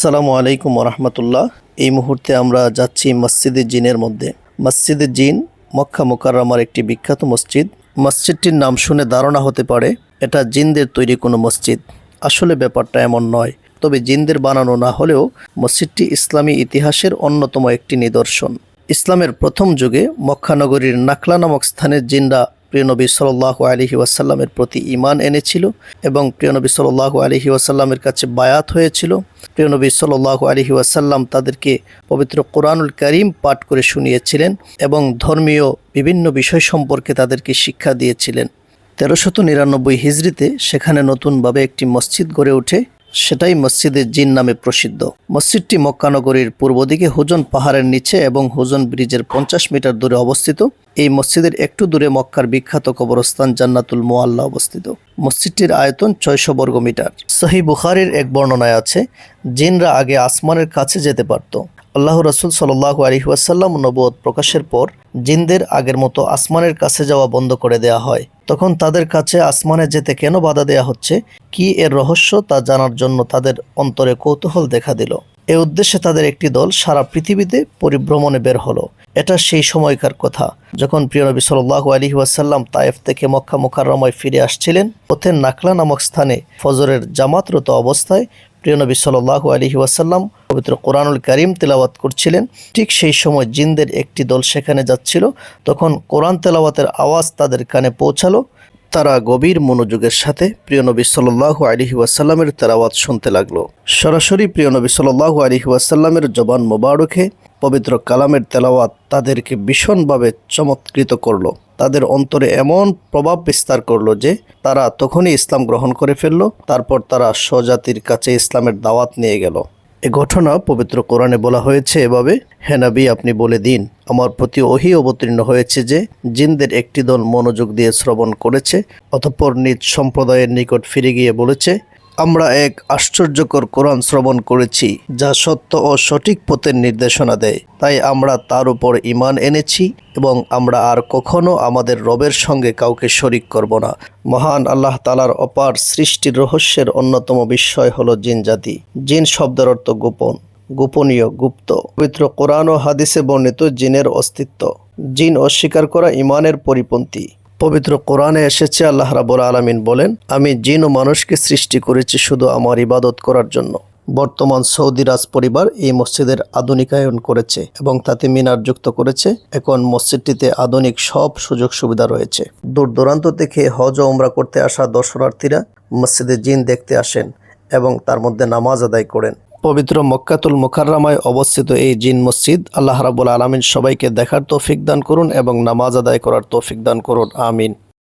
আসসালামু আলাইকুম রহমতুল্লাহ এই মুহূর্তে আমরা যাচ্ছি মসজিদে জিনের মধ্যে। মসজিদে জিন মক্কা মোকাররমার একটি বিখ্যাত মসজিদ। মসজিদটির নাম শুনে ধারণা হতে পারে এটা জিনদের তৈরি কোনো মসজিদ। আসলে ব্যাপারটা এমন নয়। তবে জিনদের বানানো না হলেও মসজিদটি ইসলামী ইতিহাসের অন্যতম একটি নিদর্শন। ইসলামের প্রথম যুগে মক্কানগরীর নাকলা নামক স্থানে জিনরা প্রিয়নবী সাল্লাহ আলহি ওয়াসাল্লামের প্রতি ইমান এনেছিল এবং প্রিয়নবী সাল্লাহ আলহি ওয়াসাল্লামের কাছে বায়াত হয়েছিল। প্রিয়নবী সাল্লাহ আলহি ওয়াসাল্লাম তাদেরকে পবিত্র কোরআনুল করিম পাঠ করে শুনিয়েছিলেন এবং ধর্মীয় বিভিন্ন বিষয় সম্পর্কে তাদেরকে শিক্ষা দিয়েছিলেন। তেরোশত নিরানব্বই হিজড়িতে সেখানে নতুনভাবে একটি মসজিদ গড়ে ওঠে। সেটাই মসজিদে জিন নামে প্রসিদ্ধ। মসজিদটি মক্কানগরীর পূর্ব দিকে হুজন পাহাড়ের নিচে এবং হুজন ব্রিজের পঞ্চাশ মিটার দূরে অবস্থিত। এই মসজিদের একটু দূরে মক্কার বিখ্যাত কবরস্থান জান্নাতুল মোয়াল্লা অবস্থিত। মসজিদটির আয়তন ছয়শো বর্গ মিটার। সহি বুখারির এক বর্ণনায় আছে, জিনরা আগে আসমানের কাছে যেতে পারত। আল্লাহ রসুল সাল্লাহ আলহিহাসাল্লাম নবদ প্রকাশের পর জিনদের আগের মতো আসমানের কাছে যাওয়া বন্ধ করে দেয়া হয়। তখন তাদের কাছে আসমানে যেতে কেন বাধা দেয়া হচ্ছে? কি এর রহস্য তা জানার জন্য তাদের অন্তরে কৌতূহল দেখা দিল। এ উদ্দেশ্যে তাদের একটি দল সারা পৃথিবীতে পরিভ্রমণে বের হলো। এটা সেই সময়কার কথা। যখন প্রিয়নবী সাল্লাহ আলী ওয়াসাল্লাম তায়েফ থেকে মক্কা মোকাররমায় ফিরে আসছিলেন, পথের নাকলা নামক স্থানে ফজরের জামাতরত অবস্থায় প্রিয়নবী সাল্লাহ আলহি ওয়াসাল্লাম পবিত্র কোরআনুল করিম তেলাওয়াত করছিলেন। ঠিক সেই সময় জিনদের একটি দল সেখানে যাচ্ছিল, তখন কোরআন তেলাওয়াতের আওয়াজ তাদের কানে পৌঁছালো। তারা গভীর মনোযোগের সাথে প্রিয়নবী সাল্লাহ আলহি ওয়াসাল্লামের তেলাওয়াত শুনতে লাগল। সরাসরি প্রিয়নবী সাল্লাহ আলহি ওয়াসাল্লামের জবান মোবারকে পবিত্র কালামের তেলাওয়াত তাদেরকে ভীষণভাবে চমৎকৃত করল। তাদের অন্তরে এমন প্রভাব বিস্তার করল যে তারা তখনই ইসলাম গ্রহণ করে ফেলল, তারপর তারা স্বজাতির কাছে ইসলামের দাওয়াত নিয়ে গেল। এ ঘটনা পবিত্র কোরআনে বলা হয়েছে এভাবে হেনাবি আপনি বলে দিন, আমার প্রতি ওহি অবতীর্ণ হয়েছে যে, জিনদের একটি দল মনোযোগ দিয়ে শ্রবণ করেছে, অতঃপর নিজ সম্প্রদায়ের নিকট ফিরে গিয়ে বলেছে আমরা এক আশ্চর্যকর কোরআন শ্রবণ করেছি, যা সত্য ও সঠিক পথের নির্দেশনা দেয়। তাই আমরা তার উপর ইমান এনেছি এবং আমরা আর কখনো আমাদের রবের সঙ্গে কাউকে শরিক করব না। মহান আল্লাহ তালার অপার সৃষ্টির রহস্যের অন্যতম বিস্ময় হলো জিন জাতি। জিন শব্দের অর্থ গোপন, গোপনীয়, গুপ্ত। পবিত্র কোরআন ও হাদিসে বর্ণিত জিনের অস্তিত্ব। জিন অস্বীকার করা ইমানের পরিপন্থী। পবিত্র কোরআনে এসেছে, আল্লাহ রাবুল আলমিন বলেন, আমি জিন ও মানুষকে সৃষ্টি করেছি শুধু আমার ইবাদত করার জন্য। বর্তমান সৌদি রাজ পরিবার এই মসজিদের আধুনিকায়ন করেছে এবং তাতে মিনার যুক্ত করেছে। এখন মসজিদটিতে আধুনিক সব সুযোগ সুবিধা রয়েছে। দূর দূরান্ত থেকে হজ ও উমরা করতে আসা দর্শনার্থীরা মসজিদে জিন দেখতে আসেন এবং তার মধ্যে নামাজ আদায় করেন। পবিত্র মক্কাতুল মুখাররামায় অবস্থিত এই জিন মসজিদ, আল্লাহ রাবুল আলমিন সবাইকে দেখার তৌফিক দান করুন এবং নামাজ আদায় করার তৌফিক দান করুন, আমিন।